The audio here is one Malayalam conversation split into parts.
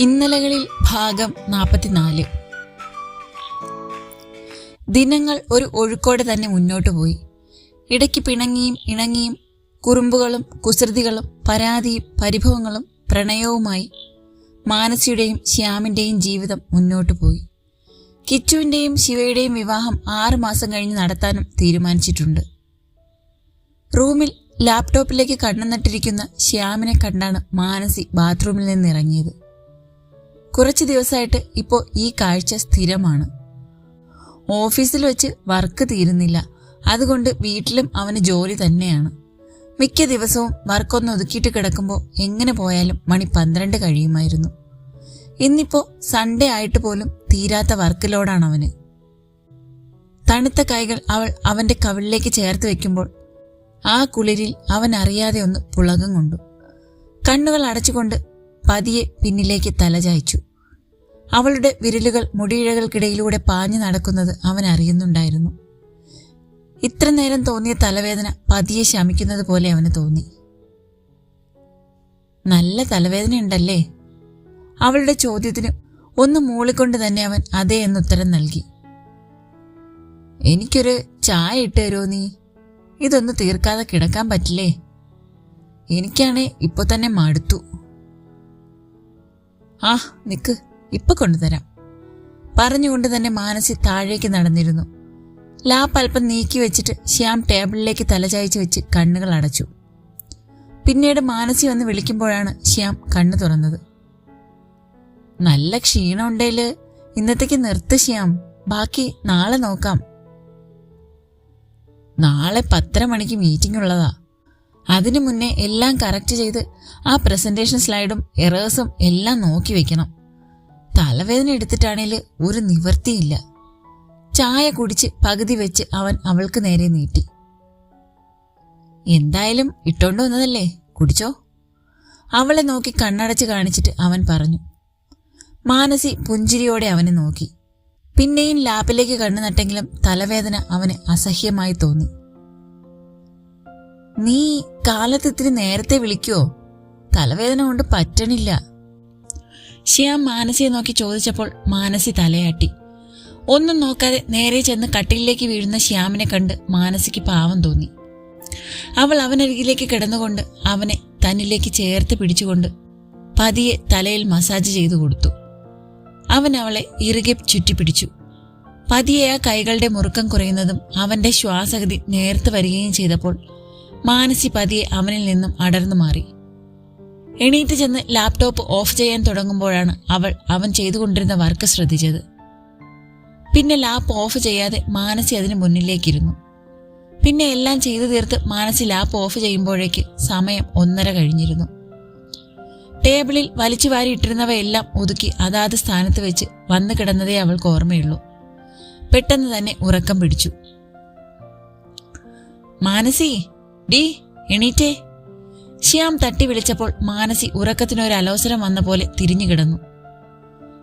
ഇന്നലകളിൽ ഭാഗം നാൽപ്പത്തിനാല് ദിനങ്ങൾ ഒരു ഒഴുക്കോടെ തന്നെ മുന്നോട്ടു പോയി. ഇടയ്ക്ക് പിണങ്ങിയും ഇണങ്ങിയും കുറുമ്പുകളും കുസൃതികളും പരാതിയും പരിഭവങ്ങളും പ്രണയവുമായി മാനസിയുടെയും ശ്യാമിന്റെയും ജീവിതം മുന്നോട്ടു പോയി. കിച്ചുവിന്റെയും ശിവയുടെയും വിവാഹം ആറ് മാസം കഴിഞ്ഞ് നടത്താനും തീരുമാനിച്ചിട്ടുണ്ട്. റൂമിൽ ലാപ്ടോപ്പിലേക്ക് കണ്ണു നട്ടിരിക്കുന്ന ശ്യാമിനെ കണ്ടാണ് മാനസി ബാത്റൂമിൽ നിന്ന് ഇറങ്ങിയത് കുറച്ച് ദിവസമായിട്ട് ഇപ്പോൾ ഈ കാഴ്ച സ്ഥിരമാണ്. ഓഫീസിൽ വെച്ച് വർക്ക് തീരുന്നില്ല. അതുകൊണ്ട് വീട്ടിലും അവന് ജോലി തന്നെയാണ്. മിക്ക ദിവസവും വർക്കൊന്ന് ഒതുക്കിയിട്ട് കിടക്കുമ്പോൾ എങ്ങനെ പോയാലും മണി പന്ത്രണ്ട് കഴിയുമായിരുന്നു. ഇന്നിപ്പോ സൺഡേ ആയിട്ട് പോലും തീരാത്ത വർക്ക് ലോഡാണ് അവന്. തണുത്ത കൈകൾ അവൾ അവന്റെ കവിളിലേക്ക് ചേർത്ത് വെക്കുമ്പോൾ ആ കുളിരിൽ അവൻ അറിയാതെ ഒന്ന് പുളകം കൊണ്ടു. കണ്ണുകൾ അടച്ചുകൊണ്ട് പതിയെ പിന്നിലേക്ക് തലചായ്ച്ചു അവളുടെ വിരലുകൾ മുടിയിഴകൾക്കിടയിലൂടെ പാഞ്ഞു നടക്കുന്നത് അവൻ അറിയുന്നുണ്ടായിരുന്നു. ഇത്ര നേരം തോന്നിയ തലവേദന പതിയെ ശമിക്കുന്നത് പോലെ അവന് തോന്നി. നല്ല തലവേദന ഉണ്ടല്ലേ അവളുടെ ചോദ്യത്തിന് ഒന്ന് മൂളിക്കൊണ്ട് തന്നെ അവൻ അതേ എന്ന് ഉത്തരം നൽകി. എനിക്കൊരു ചായ ഇട്ട് തരുമോ നീ? ഇതൊന്ന് തീർക്കാതെ കിടക്കാൻ പറ്റില്ലേ? എനിക്കാണേ ഇപ്പൊ തന്നെ മടുത്തു. ആ നിക്ക് ഇപ്പൊ കൊണ്ടുതരാം. പറഞ്ഞുകൊണ്ട് തന്നെ മാനസി താഴേക്ക് നടന്നിരുന്നു. ലാപ്പ് അല്പം നീക്കി വെച്ചിട്ട് ശ്യാം ടേബിളിലേക്ക് തലചായ്ച്ച് വെച്ച് കണ്ണുകൾ അടച്ചു. പിന്നീട് മാനസി വന്ന് വിളിക്കുമ്പോഴാണ് ശ്യാം കണ്ണു തുറന്നത്. നല്ല ക്ഷീണമുണ്ടേൽ. ഇന്നത്തേക്ക് നിർത്ത് ശ്യാം. ബാക്കി നാളെ നോക്കാം. നാളെ പത്തര മണിക്ക് മീറ്റിംഗ് ഉള്ളതാ. അതിനു മുന്നേ എല്ലാം കറക്റ്റ് ചെയ്ത് ആ പ്രസന്റേഷൻ സ്ലൈഡും എറേഴ്സും എല്ലാം നോക്കി വെക്കണം. തലവേദന എടുത്തിട്ടാണേൽ ഒരു നിവർത്തിയില്ല ചായ കുടിച്ച് പകുതി വെച്ച് അവൻ അവൾക്ക് നേരെ നീട്ടി. എന്തായാലും ഇട്ടോണ്ട് വന്നതല്ലേ? കുടിച്ചോ? അവളെ നോക്കി കണ്ണടച്ച് കാണിച്ചിട്ട് അവൻ പറഞ്ഞു. മാനസി പുഞ്ചിരിയോടെ അവനെ നോക്കി. പിന്നെയും ലാപ്പിലേക്ക് കണ്ണു നട്ടെങ്കിലും തലവേദന അവന് അസഹ്യമായി തോന്നി. നീ കാലത്ത് ഇത്തിരി നേരത്തെ വിളിക്കോ? തലവേദന കൊണ്ട് പറ്റണില്ല. ശ്യാം മാനസിയെ നോക്കി ചോദിച്ചപ്പോൾ മാനസി തലയാട്ടി. ഒന്നും നോക്കാതെ നേരെ ചെന്ന് കട്ടിലിലേക്ക് വീഴുന്ന ശ്യാമിനെ കണ്ട് മാനസിക്ക് പാവം തോന്നി. അവൾ അവനരികിലേക്ക് കിടന്നുകൊണ്ട് അവനെ തന്നിലേക്ക് ചേർത്ത് പിടിച്ചുകൊണ്ട് പതിയെ തലയിൽ മസാജ് ചെയ്തു കൊടുത്തു. അവൻ അവളെ ഇറുകെ ചുറ്റിപ്പിടിച്ചു. പതിയെ ആ കൈകളുടെ മുറുക്കം കുറയുന്നതും അവന്റെ ശ്വാസഗതി നേർത്ത് വരികയും ചെയ്തപ്പോൾ മാനസി പതിയെ അവനിൽ നിന്നും അടർന്നു മാറി. എണീറ്റ് ചെന്ന് ലാപ്ടോപ്പ് ഓഫ് ചെയ്യാൻ തുടങ്ങുമ്പോഴാണ് അവൾ അവൻ ചെയ്തുകൊണ്ടിരുന്ന വർക്ക് ശ്രദ്ധിച്ചത്. പിന്നെ ലാപ്പ് ഓഫ് ചെയ്യാതെ മാനസി അതിന് മുന്നിലേക്കിരുന്നു. പിന്നെ എല്ലാം ചെയ്തു തീർത്ത് മാനസി ലാപ്പ് ഓഫ് ചെയ്യുമ്പോഴേക്ക് സമയം ഒന്നര കഴിഞ്ഞിരുന്നു. ടേബിളിൽ വലിച്ചു വാരി ഇട്ടിരുന്നവയെല്ലാം ഒതുക്കി അതാത് സ്ഥാനത്ത് വെച്ച് വന്നു കിടന്നതേ അവൾക്ക് ഓർമ്മയുള്ളൂ. പെട്ടെന്ന് തന്നെ ഉറക്കം പിടിച്ചു. മാനസി ഡി എണീറ്റേ. ശ്യാം തട്ടി വിളിച്ചപ്പോൾ മാനസി ഉറക്കത്തിനൊരു അലോസരം വന്ന പോലെ തിരിഞ്ഞു കിടന്നു.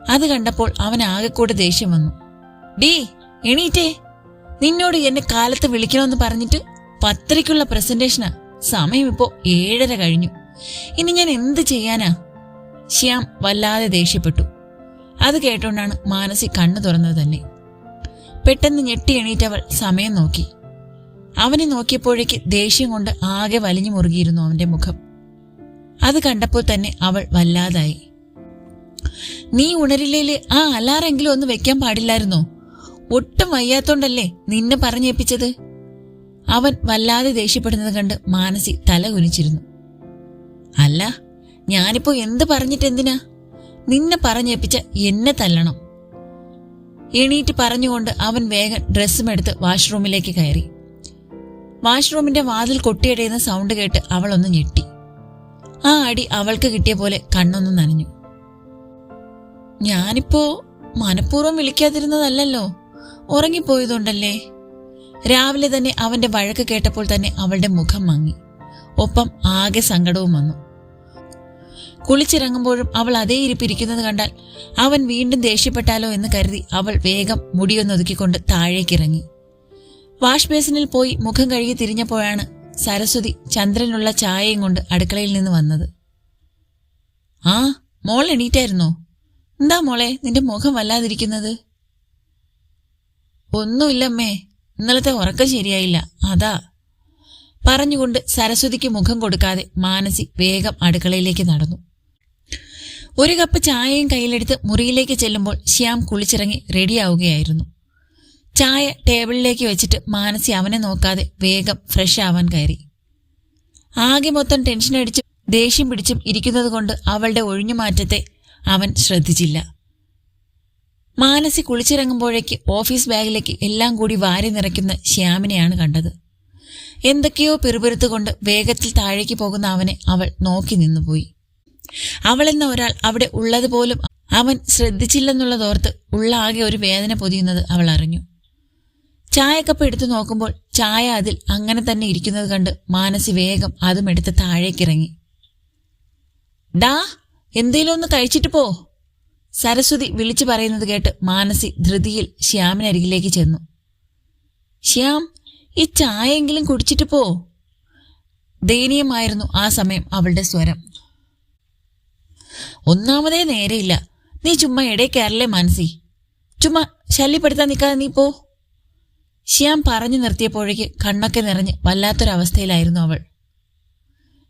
അത് കണ്ടപ്പോൾ അവൻ ആകെക്കൂടെ ദേഷ്യം വന്നു. ഡി എണീറ്റേ. നിന്നോട് എന്നെ കാലത്ത് വിളിക്കണമെന്ന് പറഞ്ഞിട്ട് പത്തരയ്ക്കുള്ള പ്രസന്റേഷനാ. സമയം ഇപ്പോ ഏഴര കഴിഞ്ഞു. ഇനി ഞാൻ എന്ത് ചെയ്യാനാ? ശ്യാം വല്ലാതെ ദേഷ്യപ്പെട്ടു. അത് കേട്ടോണ്ടാണ് മാനസി കണ്ണു തുറന്നത് തന്നെ. പെട്ടെന്ന് ഞെട്ടി എണീറ്റവൾ സമയം നോക്കി. അവനെ നോക്കിയപ്പോഴേക്ക് ദേഷ്യം കൊണ്ട് ആകെ വലിഞ്ഞു മുറുകിയിരുന്നു അവന്റെ മുഖം. അത് കണ്ടപ്പോൾ തന്നെ അവൾ വല്ലാതായി. നീ ഉണരില്ലേൽ ആ അലാറെങ്കിലും ഒന്ന് വെക്കാൻ പാടില്ലായിരുന്നോ? ഒട്ടും വയ്യാത്തോണ്ടല്ലേ നിന്നെ പറഞ്ഞേപ്പിച്ചത്? അവൻ വല്ലാതെ ദേഷ്യപ്പെടുന്നത് കണ്ട് മാനസി തല കുനിച്ചിരുന്നു. അല്ല ഞാനിപ്പോ എന്ത് പറഞ്ഞിട്ട് എന്തിനാ നിന്നെ പറഞ്ഞേപ്പിച്ച എന്നെ തല്ലണം. എണീറ്റ് പറഞ്ഞുകൊണ്ട് അവൻ വേഗം ഡ്രസ്സും എടുത്ത് വാഷ്റൂമിലേക്ക് കയറി. വാഷ്റൂമിന്റെ വാതിൽ കൊട്ടിയടയുന്ന സൗണ്ട് കേട്ട് അവൾ ഒന്ന് ഞെട്ടി. ആ അടി അവൾക്ക് കിട്ടിയ പോലെ കണ്ണൊന്നും നനഞ്ഞു. ഞാനിപ്പോ മനഃപൂർവം വിളിക്കാതിരുന്നതല്ലോ ഉറങ്ങിപ്പോയതുകൊണ്ടല്ലേ? രാവിലെ തന്നെ അവന്റെ വഴക്ക് കേട്ടപ്പോൾ തന്നെ അവളുടെ മുഖം മങ്ങി. ഒപ്പം ആകെ സങ്കടവും വന്നു. കുളിച്ചിറങ്ങുമ്പോഴും അവൾ അതേ ഇരിപ്പിരിക്കുന്നത് കണ്ടാൽ അവൻ വീണ്ടും ദേഷ്യപ്പെട്ടാലോ എന്ന് കരുതി അവൾ വേഗം മുടിയൊന്നൊതുക്കിക്കൊണ്ട് താഴേക്കിറങ്ങി. വാഷ് ബേസിനിൽ പോയി മുഖം കഴുകി തിരിഞ്ഞപ്പോഴാണ് സരസ്വതി ചന്ദ്രനുള്ള ചായയും കൊണ്ട് അടുക്കളയിൽ നിന്ന് വന്നത്. ആ മോൾ എണീറ്റായിരുന്നോ? എന്താ മോളെ നിന്റെ മുഖം വല്ലാതിരിക്കുന്നത്? ഒന്നുമില്ലമ്മേ ഇന്നലത്തെ ഉറക്കം ശരിയായില്ല. അതാ. പറഞ്ഞുകൊണ്ട് സരസ്വതിക്ക് മുഖം കൊടുക്കാതെ മാനസി വേഗം അടുക്കളയിലേക്ക് നടന്നു. ഒരു കപ്പ് ചായയും കയ്യിലെടുത്ത് മുറിയിലേക്ക് ചെല്ലുമ്പോൾ ശ്യാം കുളിച്ചിറങ്ങി റെഡിയാവുകയായിരുന്നു. ചായ ടേബിളിലേക്ക് വെച്ചിട്ട് മാനസി അവനെ നോക്കാതെ വേഗം ഫ്രഷ് ആവാൻ കയറി. ആകെ മൊത്തം ടെൻഷൻ അടിച്ചും ദേഷ്യം പിടിച്ചും ഇരിക്കുന്നത് കൊണ്ട് അവളുടെ ഒഴിഞ്ഞുമാറ്റത്തെ അവൻ ശ്രദ്ധിച്ചില്ല. മാനസി കുളിച്ചിറങ്ങുമ്പോഴേക്ക് ഓഫീസ് ബാഗിലേക്ക് എല്ലാം കൂടി വാരി നിറയ്ക്കുന്ന ശ്യാമിനെയാണ് കണ്ടത്. എന്തൊക്കെയോ പിറുപിറുത്തുകൊണ്ട് വേഗത്തിൽ താഴേക്ക് പോകുന്ന അവനെ അവൾ നോക്കി നിന്നുപോയി അവളെന്ന ഒരാൾ അവിടെ ഉള്ളതുപോലും അവൻ ശ്രദ്ധിച്ചില്ലെന്നുള്ളതോർത്ത് ഉള്ള ആകെ ഒരു വേദന പൊതിയുന്നത് അവൾ അറിഞ്ഞു. ചായക്കപ്പ് എടുത്തു നോക്കുമ്പോൾ ചായ അതിൽ അങ്ങനെ തന്നെ ഇരിക്കുന്നത് കണ്ട് മാനസി വേഗം അതും എടുത്ത് താഴേക്കിറങ്ങി. ഡാ എന്തേലും ഒന്ന് കഴിച്ചിട്ട് പോ. സരസ്വതി വിളിച്ചു പറയുന്നത് കേട്ട് മാനസി ധൃതിയിൽ ശ്യാമിനരികിലേക്ക് ചെന്നു. ശ്യാം ഈ ചായയെങ്കിലും കുടിച്ചിട്ട് പോ. ദയനീയമായിരുന്നു ആ സമയം അവളുടെ സ്വരം. ഒന്നാമതേ നേരെയില്ല. നീ ചുമ്മാ ഇടേ കയറല്ലേ മാനസി. ചുമ്മാ ശല്യപ്പെടുത്താൻ നിൽക്കാതെ നീ പോ. ശ്യാം പറഞ്ഞു നിർത്തിയപ്പോഴേക്ക് കണ്ണൊക്കെ നിറഞ്ഞ് വല്ലാത്തൊരവസ്ഥയിലായിരുന്നു അവൾ.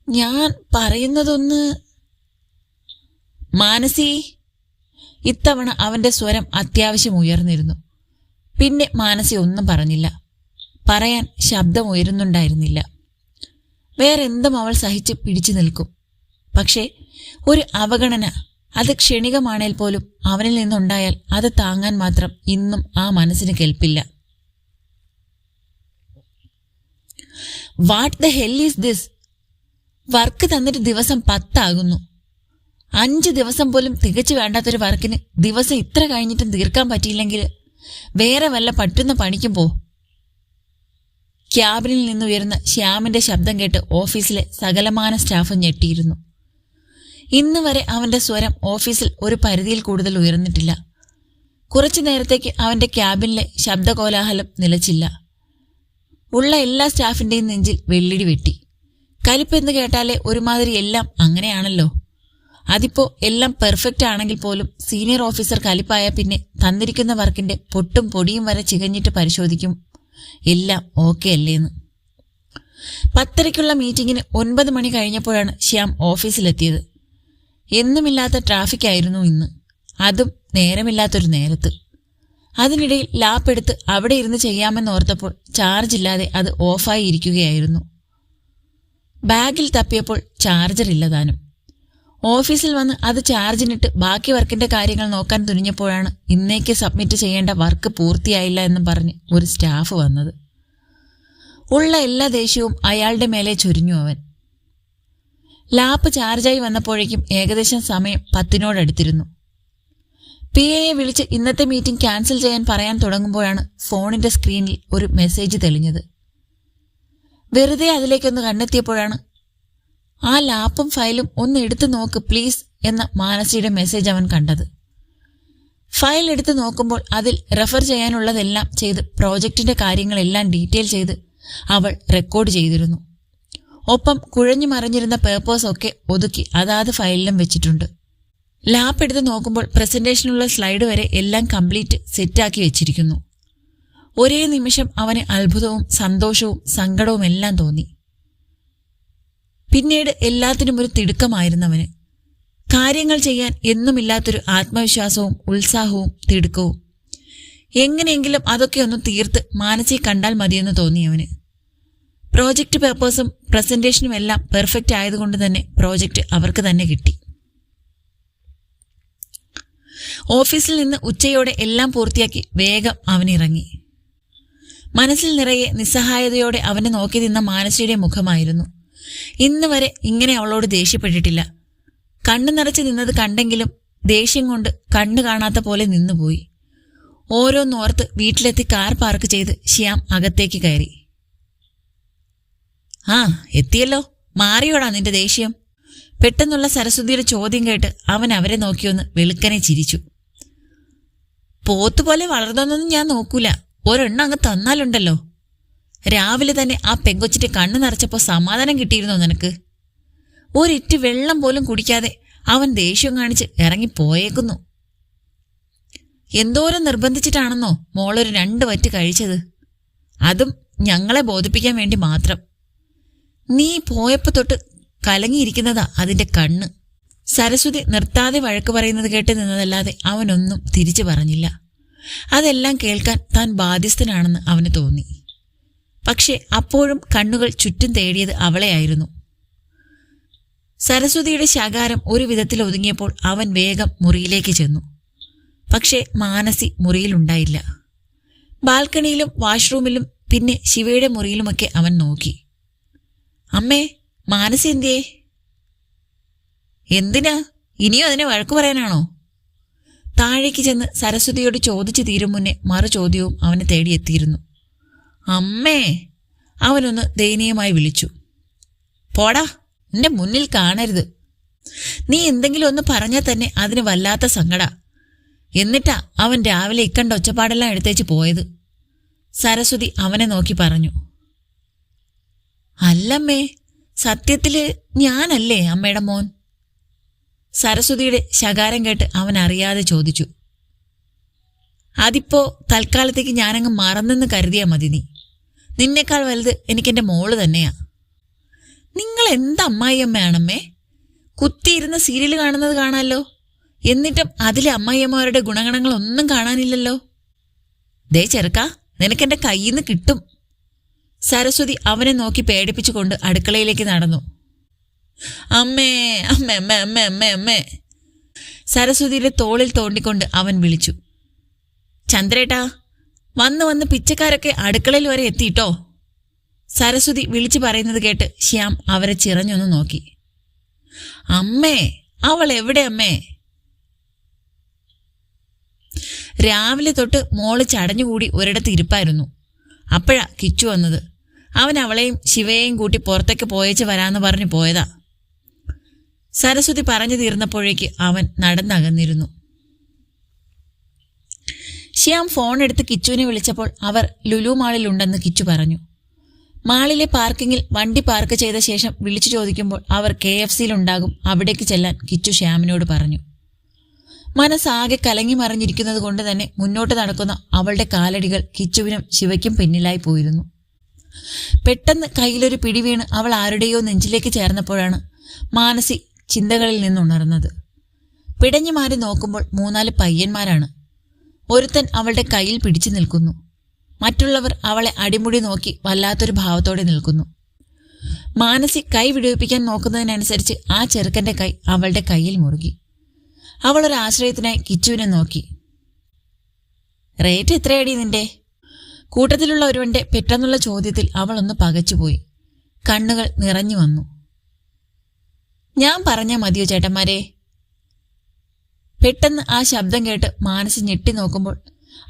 ഞാൻ പറയുന്നതൊന്ന് മാനസി ഇത്തവണ അവന്റെ സ്വരം അത്യാവശ്യം ഉയർന്നിരുന്നു. പിന്നെ മാനസി ഒന്നും പറഞ്ഞില്ല. പറയാൻ ശബ്ദം ഉയരുന്നുണ്ടായിരുന്നില്ല വേറെന്തും അവൾ സഹിച്ച് പിടിച്ചു നിൽക്കും. പക്ഷേ ഒരു അവഗണന അത് ക്ഷണികമാണേൽ പോലും അവനിൽ നിന്നുണ്ടായാൽ അത് താങ്ങാൻ മാത്രം ഇന്നും ആ മനസ്സിന് കേൾപ്പില്ല. What the hell is this work തന്നിട്ട് ദിവസം പത്താകുന്നു. അഞ്ച് ദിവസം പോലും തികച്ചു വേണ്ടാത്തൊരു വർക്കിന് ദിവസം ഇത്ര കഴിഞ്ഞിട്ടും തീർക്കാൻ പറ്റിയില്ലെങ്കിൽ വേറെ വല്ല പറ്റുന്ന പണിക്കും പോ. ക്യാബിനിൽ നിന്നുയരുന്ന ശ്യാമിന്റെ ശബ്ദം കേട്ട് ഓഫീസിലെ സകലമാന സ്റ്റാഫ് ഞെട്ടിയിരുന്നു. ഇന്ന് വരെ അവന്റെ സ്വരം ഓഫീസിൽ ഒരു പരിധിയിൽ കൂടുതൽ ഉയർന്നിട്ടില്ല. കുറച്ചു നേരത്തേക്ക് അവന്റെ ക്യാബിനിലെ ശബ്ദകോലാഹലം നിലച്ചില്ല. ഉള്ള എല്ലാ സ്റ്റാഫിന്റെയും നെഞ്ചിൽ വെള്ളിടി വെട്ടി. കലിപ്പെന്ന് കേട്ടാലേ ഒരുമാതിരി എല്ലാം അങ്ങനെയാണല്ലോ. അതിപ്പോ എല്ലാം പെർഫെക്റ്റ് ആണെങ്കിൽ പോലും സീനിയർ ഓഫീസർ കലിപ്പായ പിന്നെ തന്നിരിക്കുന്ന വർക്കിന്റെ പൊട്ടും പൊടിയും വരെ ചികഞ്ഞിട്ട് പരിശോധിക്കും. എല്ലാം ഓക്കെ അല്ലേന്ന്. പത്തരയ്ക്കുള്ള മീറ്റിംഗിന് ഒൻപത് മണി കഴിഞ്ഞപ്പോഴാണ് ശ്യാം ഓഫീസിലെത്തിയത്. എന്നുമില്ലാത്ത ട്രാഫിക് ആയിരുന്നു ഇന്ന്. അതും നേരമില്ലാത്തൊരു നേരത്ത്. അതിനിടയിൽ ലാപ്പ് എടുത്ത് അവിടെ ഇരുന്ന് ചെയ്യാമെന്നോർത്തപ്പോൾ ചാർജ് ഇല്ലാതെ അത് ഓഫായി ഇരിക്കുകയായിരുന്നു. ബാഗിൽ തപ്പിയപ്പോൾ ചാർജർ ഇല്ലതാനും ഓഫീസിൽ വന്ന് അത് ചാർജിനിട്ട് ബാക്കി വർക്കിന്റെ കാര്യങ്ങൾ നോക്കാൻ തുനിഞ്ഞപ്പോഴാണ് ഇന്നേക്ക് സബ്മിറ്റ് ചെയ്യേണ്ട വർക്ക് പൂർത്തിയായില്ല എന്ന് പറഞ്ഞ് ഒരു സ്റ്റാഫ് വന്നത്. ഉള്ള എല്ലാ ദേഷ്യവും അയാളുടെ മേലെ ചൊരിഞ്ഞു അവൻ. ലാപ്പ് ചാർജായി വന്നപ്പോഴേക്കും ഏകദേശം സമയം പത്തിനോടടുത്തിരുന്നു പി എയെ വിളിച്ച് ഇന്നത്തെ മീറ്റിംഗ് ക്യാൻസൽ ചെയ്യാൻ പറയാൻ തുടങ്ങുമ്പോഴാണ് ഫോണിന്റെ സ്ക്രീനിൽ ഒരു മെസ്സേജ് തെളിഞ്ഞത്. വെറുതെ അതിലേക്കൊന്ന് കണ്ടെത്തിയപ്പോഴാണ് ആ ലാപ്പും ഫയലും ഒന്ന് എടുത്തു നോക്ക് പ്ലീസ് എന്ന മാനസിയുടെ മെസ്സേജ് അവൻ കണ്ടത്. ഫയൽ എടുത്തു നോക്കുമ്പോൾ അതിൽ റെഫർ ചെയ്യാനുള്ളതെല്ലാം ചെയ്ത് പ്രോജക്റ്റിന്റെ കാര്യങ്ങളെല്ലാം ഡീറ്റെയിൽ ചെയ്ത് അവൾ റെക്കോർഡ് ചെയ്തിരുന്നു. ഒപ്പം കുഴഞ്ഞു മറിഞ്ഞിരുന്ന പേപ്പേഴ്സൊക്കെ ഒതുക്കി അതാത് ഫയലിലും വെച്ചിട്ടുണ്ട്. ലാപ്പ് എടുത്ത് നോക്കുമ്പോൾ പ്രസന്റേഷനുള്ള സ്ലൈഡ് വരെ എല്ലാം കംപ്ലീറ്റ് സെറ്റാക്കി വെച്ചിരിക്കുന്നു. ഒരേ നിമിഷം അവന് അത്ഭുതവും സന്തോഷവും സങ്കടവും എല്ലാം തോന്നി. പിന്നീട് എല്ലാത്തിനും ഒരു തിടുക്കമായിരുന്നവന്. കാര്യങ്ങൾ ചെയ്യാൻ എന്നുമില്ലാത്തൊരു ആത്മവിശ്വാസവും ഉത്സാഹവും തിടുക്കവും. എങ്ങനെയെങ്കിലും അതൊക്കെ ഒന്ന് തീർത്ത് മാനസി കണ്ടാൽ മതിയെന്ന് തോന്നി തോന്നിയവന് പ്രോജക്റ്റ് പേപ്പേഴ്സും പ്രസന്റേഷനും എല്ലാം പെർഫെക്റ്റ് ആയതുകൊണ്ട് തന്നെ പ്രോജക്റ്റ് അവർക്ക് തന്നെ കിട്ടി. ഓഫീസിൽ നിന്ന് ഉച്ചയോടെ എല്ലാം പൂർത്തിയാക്കി വേഗം അവനിറങ്ങി. മനസ്സിൽ നിറയെ നിസ്സഹായതയോടെ അവനെ നോക്കി നിന്ന മാനസിയുടെ മുഖമായിരുന്നു. ഇന്ന് വരെ ഇങ്ങനെ അവളോട് ദേഷ്യപ്പെട്ടിട്ടില്ല. കണ്ണു നിറച്ച് നിന്നത് കണ്ടെങ്കിലും ദേഷ്യം കൊണ്ട് കണ്ണു കാണാത്ത പോലെ നിന്നുപോയി. ഓരോന്നോർത്ത് വീട്ടിലെത്തി കാർ പാർക്ക് ചെയ്ത് ശ്യാം അകത്തേക്ക് കയറി. ആ എത്തിയല്ലോ. മാറിയോടാ നിന്റെ ദേഷ്യം. പെട്ടെന്നുള്ള സരസ്വതിയുടെ ചോദ്യം കേട്ട് അവൻ അവരെ നോക്കിയൊന്ന് വെളുക്കനെ ചിരിച്ചു. പോത്തുപോലെ വളർന്നൊന്നും ഞാൻ നോക്കൂല. ഒരെണ്ണം അങ്ങ് തന്നാലുണ്ടല്ലോ. രാവിലെ തന്നെ ആ പെങ്കൊച്ചിന്റെ കണ്ണു നിറച്ചപ്പോൾ സമാധാനം കിട്ടിയിരുന്നോ നിനക്ക്? ഒരിറ്റ് വെള്ളം പോലും കുടിക്കാതെ അവൻ ദേഷ്യം കാണിച്ച് ഇറങ്ങിപ്പോയേക്കുന്നു എന്തോരം നിർബന്ധിച്ചിട്ടാണെന്നോ മോളൊരു രണ്ട് വറ്റ് കഴിച്ചത്. അതും ഞങ്ങളെ ബോധിപ്പിക്കാൻ വേണ്ടി മാത്രം. നീ പോയപ്പോ തൊട്ട് കലങ്ങിയിരിക്കുന്നതാ അതിന്റെ കണ്ണ്. സരസ്വതി നിർത്താതെ വഴക്ക് പറയുന്നത് കേട്ട് നിന്നതല്ലാതെ അവനൊന്നും തിരിച്ചു പറഞ്ഞില്ല. അതെല്ലാം കേൾക്കാൻ താൻ ബാധ്യസ്ഥനാണെന്ന് അവന് തോന്നി. പക്ഷെ അപ്പോഴും കണ്ണുകൾ ചുറ്റും തേടിയത് അവളെയായിരുന്നു. സരസ്വതിയുടെ ശകാരം ഒരു വിധത്തിൽ ഒതുങ്ങിയപ്പോൾ അവൻ വേഗം മുറിയിലേക്ക് ചെന്നു. പക്ഷേ മാനസി മുറിയിലുണ്ടായില്ല. ബാൽക്കണിയിലും വാഷ്റൂമിലും പിന്നെ ശിവയുടെ മുറിയിലുമൊക്കെ അവൻ നോക്കി. അമ്മേ മാനസി എന്തിയേ? എന്തിനാ? ഇനിയും അതിനെ വഴക്കു പറയാനാണോ? താഴേക്ക് ചെന്ന് സരസ്വതിയോട് ചോദിച്ചു തീരും മുന്നേ മറു ചോദ്യവും അവനെ തേടിയെത്തിയിരുന്നു അമ്മേ! അവനൊന്ന് ദയനീയമായി വിളിച്ചു. പോടാ നിന്റെ മുന്നിൽ കാണരുത്. നീ എന്തെങ്കിലും ഒന്ന് പറഞ്ഞാൽ തന്നെ അതിന് വല്ലാത്ത സങ്കട. എന്നിട്ടാ അവൻ രാവിലെ ഇക്കണ്ട ഒച്ചപ്പാടെല്ലാം എടുത്തേച്ച് പോയത്. സരസ്വതി അവനെ നോക്കി പറഞ്ഞു. അല്ലമ്മേ സത്യത്തിൽ ഞാനല്ലേ അമ്മയുടെ മോൻ? സരസ്വതിയുടെ ശകാരം കേട്ട് അവൻ അറിയാതെ ചോദിച്ചു അതിപ്പോ തൽക്കാലത്തേക്ക് ഞാനങ്ങ് മറന്നെന്ന് കരുതിയാ മതി നീ. നിന്നേക്കാൾ വലുത് എനിക്കെന്റെ മോൾ തന്നെയാ. നിങ്ങൾ എന്ത് അമ്മായിയമ്മയാണമ്മേ? കുത്തിയിരുന്ന സീരിയൽ കാണുന്നത് കാണാമല്ലോ എന്നിട്ടും അതിലെ അമ്മായിയമ്മമാരുടെ ഗുണഗണങ്ങളൊന്നും കാണാനില്ലല്ലോ. ദേ ചെറുക്ക നിനക്കെന്റെ കയ്യിൽ നിന്ന് കിട്ടും. സരസ്വതി അവനെ നോക്കി പേടിപ്പിച്ചുകൊണ്ട് അടുക്കളയിലേക്ക് നടന്നു. അമ്മേ അമ്മേ അമ്മേ അമ്മേ അമ്മേ അമ്മേ. സരസ്വതിയുടെ തോളിൽ തോണ്ടിക്കൊണ്ട് അവൻ വിളിച്ചു. ചന്ദ്രേട്ടാ വന്ന് വന്ന് പിച്ചക്കാരൊക്കെ അടുക്കളയിൽ വരെ എത്തിയിട്ടോ? സരസ്വതി വിളിച്ചു പറയുന്നത് കേട്ട് ശ്യാം അവരെ ചിറഞ്ഞൊന്ന് നോക്കി. അമ്മേ അവൾ എവിടെ അമ്മേ? രാവിലെ തൊട്ട് മോൾ ചടഞ്ഞുകൂടി ഒരിടത്ത് ഇരിപ്പായിരുന്നു. അപ്പോഴാ കിച്ചു വന്നത്. അവൻ അവളെയും ശിവയെയും കൂട്ടി പുറത്തേക്ക് പോയേച്ച് വരാന്ന് പറഞ്ഞു പോയതാ. സരസ്വതി പറഞ്ഞു തീർന്നപ്പോഴേക്ക് അവൻ നടന്നകന്നിരുന്നു. ശ്യാം ഫോൺ എടുത്ത് കിച്ചുവിനെ വിളിച്ചപ്പോൾ അവർ ലുലു മാളിലുണ്ടെന്ന് കിച്ചു പറഞ്ഞു. മാളിലെ പാർക്കിങ്ങിൽ വണ്ടി പാർക്ക് ചെയ്ത ശേഷം വിളിച്ചു ചോദിക്കുമ്പോൾ അവർ കെ എഫ് സിയിലുണ്ടാകും അവിടേക്ക് ചെല്ലാൻ കിച്ചു ശ്യാമിനോട് പറഞ്ഞു. മനസ്സാകെ കലങ്ങി മറിഞ്ഞിരിക്കുന്നത് കൊണ്ട് തന്നെ മുന്നോട്ട് നടക്കുന്ന അവളുടെ കാലടികൾ കിച്ചുവിനും ശിവയ്ക്കും പിന്നിലായി പോയിരുന്നു. പെട്ടെന്ന് കയ്യിലൊരു പിടി വീണ് അവൾ ആരുടെയോ നെഞ്ചിലേക്ക് ചേർന്നപ്പോഴാണ് മാനസി ചിന്തകളിൽ നിന്നുണർന്നത്. പിടഞ്ഞു മാറി നോക്കുമ്പോൾ മൂന്നാൽ പയ്യന്മാരാണ്. ഒരുത്തൻ അവളുടെ കയ്യിൽ പിടിച്ചു നിൽക്കുന്നു. മറ്റുള്ളവർ അവളെ അടിമുടി നോക്കി വല്ലാത്തൊരു ഭാവത്തോടെ നിൽക്കുന്നു. മാനസി കൈ വിടുവിപ്പിക്കാൻ നോക്കുന്നതിനനുസരിച്ച് ആ ചെറുക്കന്റെ കൈ അവളുടെ കയ്യിൽ മുറുകി. അവൾ ഒരു ആശ്രയത്തിനായി കിച്ചുവിനെ നോക്കി. റേറ്റ് എത്രയടി നിന്റെ? കൂട്ടത്തിലുള്ള ഒരുവന്റെ പെട്ടെന്നുള്ള ചോദ്യത്തിൽ അവളൊന്ന് പകച്ചുപോയി. കണ്ണുകൾ നിറഞ്ഞു വന്നു. ഞാൻ പറഞ്ഞാ മതിയോ ചേട്ടന്മാരെ? പെട്ടെന്ന് ആ ശബ്ദം കേട്ട് മാനസ് ഞെട്ടി നോക്കുമ്പോൾ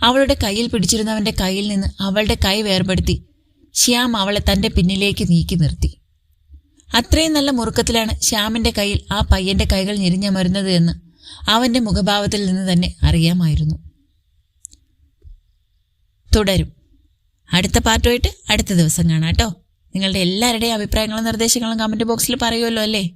അവളുടെ കയ്യിൽ പിടിച്ചിരുന്നവന്റെ കയ്യിൽ നിന്ന് അവളുടെ കൈ വേർപെടുത്തി. ശ്യാം അവളെ തന്റെ പിന്നിലേക്ക് നീക്കി നിർത്തി. അത്രയും നല്ല മുറുക്കത്തിലാണ് ശ്യാമിന്റെ കയ്യിൽ ആ പയ്യന്റെ കൈകൾ ഞെരിഞ്ഞമരുന്നത് എന്ന് അവന്റെ മുഖഭാവത്തിൽ നിന്ന് തന്നെ അറിയാമായിരുന്നു. തുടരും. അടുത്ത പാർട്ടുമായിട്ട് അടുത്ത ദിവസം കാണാം കേട്ടോ. നിങ്ങളുടെ എല്ലാവരുടെയും അഭിപ്രായങ്ങളും നിർദ്ദേശങ്ങളും കമന്റ് ബോക്സിൽ പറയുമല്ലോ അല്ലേ?